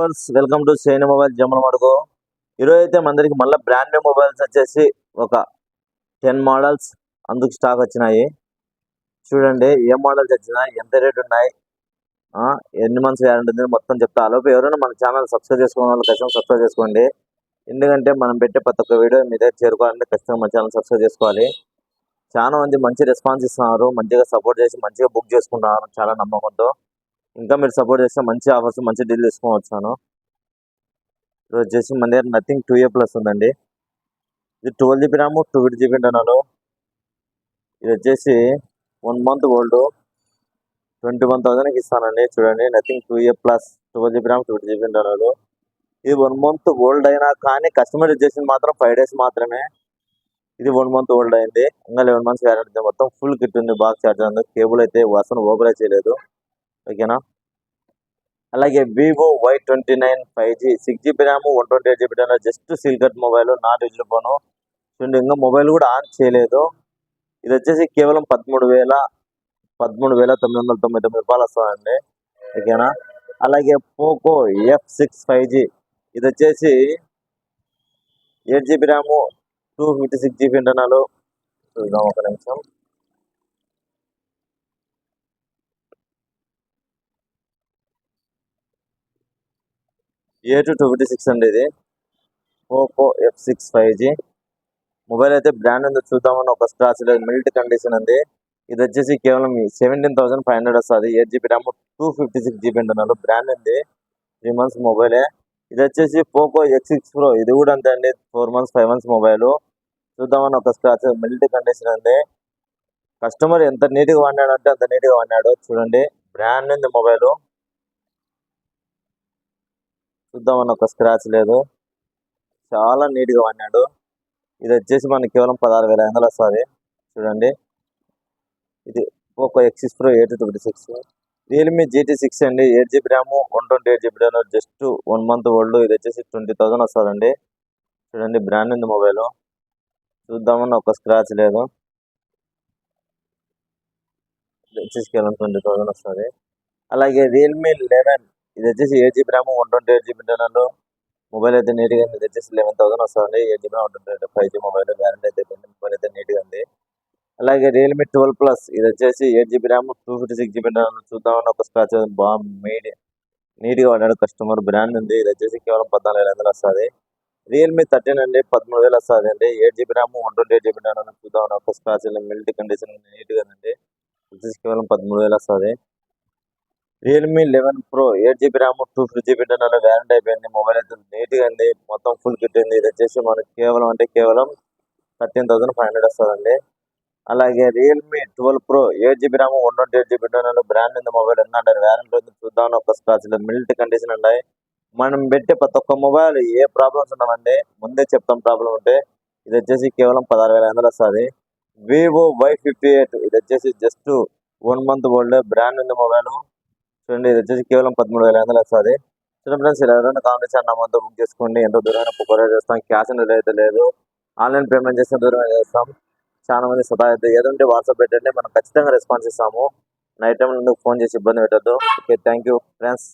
Viewers welcome to Seni mobile Jammalamadugu ఈరోజు అయితే మందరికి మళ్ళీ బ్రాండ్ న్యూ మొబైల్స్ వచ్చేసి ఒక టెన్ మోడల్స్ అందుకు స్టాక్ వచ్చినాయి. చూడండి ఏ మోడల్స్ వచ్చినాయి ఎంత రేట్ ఉన్నాయి? ఆ, ఎన్ని మంత్స్ గ్యారెంటీ ఉంది? మొత్తం చెప్తా. ఆలోపు ఎవరైనా మన ఛానల్ సబ్స్క్రైబ్ చేసుకున్న వాళ్ళు ఖచ్చితంగా సబ్స్క్రైబ్ చేసుకోండి. ఎందుకంటే మనం పెట్టే ప్రతి ఒక్క వీడియో మీ దగ్గర చేరుకోవాలంటే ఖచ్చితంగా మన ఛానల్ సబ్స్క్రైబ్ చేసుకోవాలి. చాలా మంది మంచి రెస్పాన్స్ ఇస్తున్నారు మంచిగా సపోర్ట్ చేసి మంచిగా బుక్ చేసుకుంటున్నారు చాలా నమ్మకంతో. ఇంకా మీరు సపోర్ట్ చేస్తే మంచి ఆఫర్స్ మంచి డీల్ తీసుకోవచ్చాను ఇది వచ్చేసి మన దగ్గర నథింగ్ టూ ఏ ప్లస్ ఉందండి. ఇది twelve GB RAM two eight GB internal ఇది వచ్చేసి one month old twenty one థౌసండ్కి ఇస్తానండి. చూడండి nothing two A plus twelve GB RAM two eight GB internal ఇది వన్ మంత్ ఓల్డ్ అయినా కానీ కస్టమర్ చేసింది మాత్రం ఫైవ్ డేస్ మాత్రమే. ఇది వన్ మంత్ ఓల్డ్ అయింది. ఇంకా లెవెన్ మంత్స్ గ్యారెంటీ మొత్తం ఫుల్ కిట్ ఉంది బాక్స్ చార్జర్ కేబుల్ అయితే అసలు ఓపెన్ చేయలేదు. ఓకేనా అలాగే Vivo Y twenty nine five G six GB RAM one twenty eight GB RAM just సిల్కట్ mobile not used phone చూడండి ఇంకా మొబైల్ కూడా ఆన్ చేయలేదు. ఇది వచ్చేసి కేవలం పదమూడు వేల పదమూడు వేల తొమ్మిది వందల తొంభై తొమ్మిది రూపాయలు వస్తుందండి. ఓకేనా? అలాగే Poco F six five G ఇది వచ్చేసి eight GB RAM two fifty six GB internal చూద్దాం ఒక నిమిషం. ఏ టూ టూ ఫిఫ్టీ సిక్స్ అండి ఇది. Poco F six five G mobile అయితే బ్రాండ్ ఉంది చూద్దామని ఒక స్క్రాచ్ లేదు మిల్ట్ కండిషన్ ఉంది. ఇది వచ్చేసి కేవలం సెవెంటీన్ థౌసండ్ ఫైవ్ హండ్రెడ్ వస్తుంది. Eight GB RAM two fifty six GB internal brand ఉంది. త్రీ మంత్స్ మొబైలే ఇది వచ్చేసి పోకో ఎక్స్ సిక్స్ ప్రో ఇది కూడా అంతే అండి. Four months five months mobile చూద్దామని ఒక స్క్రాచ్ మిల్ట్ కండిషన్ ఉంది. కస్టమర్ ఎంత నీట్గా వాడినాడు అంటే అంత నీట్గా వాడినాడు. చూడండి. బ్రాండ్ ఉంది మొబైల్ చూద్దామని ఒక స్క్రాచ్ లేదు. చాలా నీట్గా వాడినాడు. ఇది వచ్చేసి మనకి కేవలం పదహారు వేల ఐదు వందలు వస్తుంది. చూడండి. ఇది ఒక్కో ఎక్సిస్ pro eight twenty six. Realme GT six అండి. Eight GB RAM one twenty eight GB RAM just one month old. ఇది వచ్చేసి ట్వంటీ థౌసండ్ వస్తుందండి. చూడండి బ్రాండ్ ఉంది మొబైల్ చూద్దామని ఒక స్క్రాచ్ లేదు. ఇది వచ్చేసి కేవలం ట్వంటీ థౌసండ్ వస్తుంది. అలాగే రియల్మీ లెవెన్ ఇది వచ్చేసి eight GB RAM one twenty eight GB internal mobile అయితే నీట్గా ఉంది. ఇది వచ్చేసి లెవెన్ థౌసండ్ వస్తుంది. Eight GB one twenty five G mobile guarantee అయితే మొబైల్ అయితే నీట్గా ఉంది. అలాగే రియల్మీ ట్వెల్వ్ ప్లస్ ఇది వచ్చేసి eight GB RAM two fifty six GB internal. చూద్దామని ఒక స్క్రాచ్ బాగా మేడ్ నీట్గా వాడాడు కస్టమర్ బ్రాండ్ ఉంది. ఇది వచ్చేసి కేవలం పద్నాలుగు వేల వందలు వస్తుంది. రియల్మీ థర్టీన్ అండి పదమూడు వేలు వస్తుంది అండి. Eight GB RAM one twenty eight GB internal చూద్దామని ఒక స్క్రాచ్ మిల్ట్ కండిషన్ నీట్గా ఉంది. వచ్చేసి కేవలం పదమూడు వేలు వస్తుంది. Realme eleven pro eight GB RAM two fifty GB internal warranty అయిపోయింది మొబైల్ అయితే నీట్గా ఉంది మొత్తం ఫుల్ కిట్ ఉంది. ఇది వచ్చేసి మనకి కేవలం అంటే కేవలం థర్టీన్ థౌసండ్ ఫైవ్ హండ్రెడ్ వస్తుందండి. అలాగే Realme twelve pro eight GB RAM one twenty eight GB internal brand ఉంది మొబైల్ ఉంది వ్యారంటీ ఉంది చూద్దాం ఒక స్క్రాచ్ మిల్ట్ కండిషన్ ఉన్నాయి మనం పెట్టే ప్రతి ఒక్క మొబైల్ ఏ ప్రాబ్లమ్స్ ఉన్నామండి ముందే చెప్తాం ప్రాబ్లం ఉంటే. ఇది వచ్చేసి కేవలం పదహారు వేల వందలు వస్తుంది. వివో వై ఫిఫ్టీ ఎయిట్ ఇది వచ్చేసి just one month old brand ఉంది మొబైల్ చూడండి ఇది వచ్చేసి కేవలం పదమూడు వేల ఐదు వందలు వస్తుంది. చూడండి ఫ్రెండ్స్ ఇలా ఎవరైనా కావాలి సార్ నా బుక్ చేసుకోండి ఎంత దూరమైన కొరియర్ చేస్తాం. క్యాష్ అనేది అయితే లేదు. ఆన్లైన్ పేమెంట్ చేసిన దూరమే చేస్తాం. చాలా మంది సదా అయితే ఏదంటే వాట్సాప్ పెట్టండి. మనం ఖచ్చితంగా రెస్పాన్స్ ఇస్తాము. నైట్ టైం ఫోన్ చేసి ఇబ్బంది పెట్టద్దు. Okay thank you friends